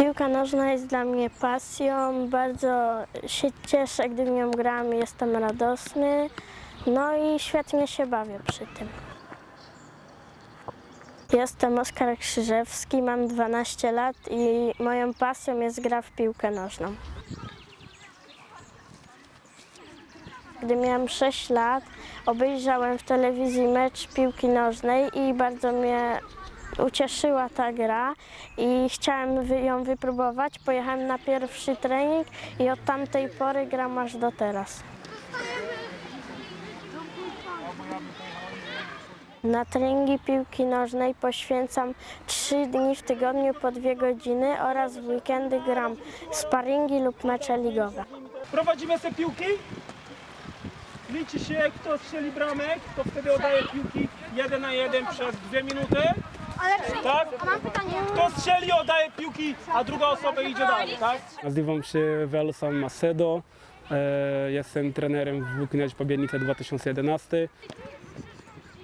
Piłka nożna jest dla mnie pasją, bardzo się cieszę, gdy w nią gram, jestem radosny, no i świetnie się bawię przy tym. Jestem Oskar Krzyżewski, mam 12 lat i moją pasją jest gra w piłkę nożną. Gdy miałem 6 lat, obejrzałem w telewizji mecz piłki nożnej i bardzo mnie ucieszyła ta gra i chciałem ją wypróbować. Pojechałem na pierwszy trening i od tamtej pory gram aż do teraz. Na treningi piłki nożnej poświęcam 3 dni w tygodniu po 2 godziny oraz w weekendy gram sparingi lub mecze ligowe. Prowadzimy sobie piłki. Liczy się, kto strzeli bramek, to wtedy oddaje piłki jeden na jeden przez dwie minuty. Tak? Kto strzeli, oddaje piłki, a druga osoba idzie dalej, tak? Nazywam się Welson Macedo. E, Jestem trenerem w Włókniać Pabianice 2011.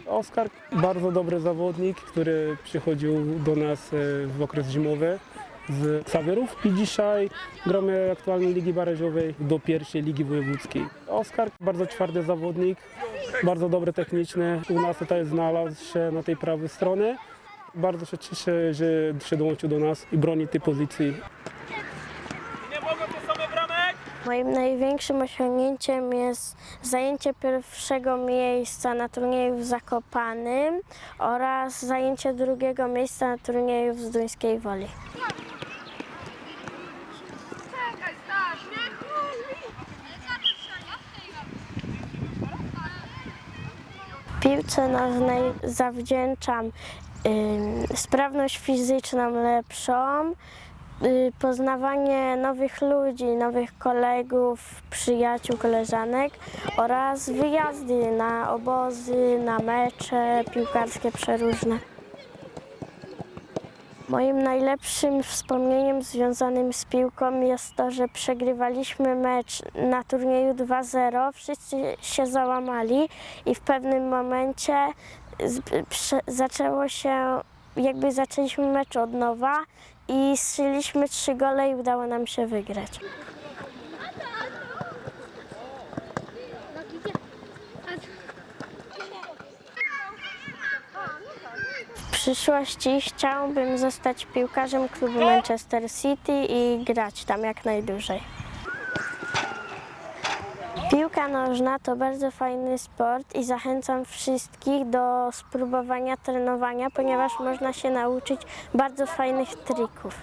Oskar, bardzo dobry zawodnik, który przychodził do nas e, w okres zimowy z Ksawerów i dzisiaj gramy aktualnie Ligi Barażowej do pierwszej Ligi Wojewódzkiej. Oskar, bardzo twardy zawodnik, bardzo dobry techniczny. U nas tutaj znalazł się na tej prawej stronie. Bardzo się cieszę, że się dołączył do nas i broni tej pozycji. Moim największym osiągnięciem jest zajęcie pierwszego miejsca na turnieju w Zakopanym oraz zajęcie drugiego miejsca na turnieju w Zduńskiej Woli. Piłce nożnej zawdzięczam sprawność fizyczną lepszą, y, poznawanie nowych ludzi, nowych kolegów, przyjaciół, koleżanek oraz wyjazdy na obozy, na mecze piłkarskie przeróżne. Moim najlepszym wspomnieniem związanym z piłką jest to, że przegrywaliśmy mecz na turnieju 2-0. Wszyscy się załamali i w pewnym momencie zaczęło się, jakby zaczęliśmy mecz od nowa i strzeliśmy trzy gole i udało nam się wygrać. Przyszłości chciałbym zostać piłkarzem klubu Manchester City i grać tam jak najdłużej. Piłka nożna to bardzo fajny sport i zachęcam wszystkich do spróbowania trenowania, ponieważ można się nauczyć bardzo fajnych trików.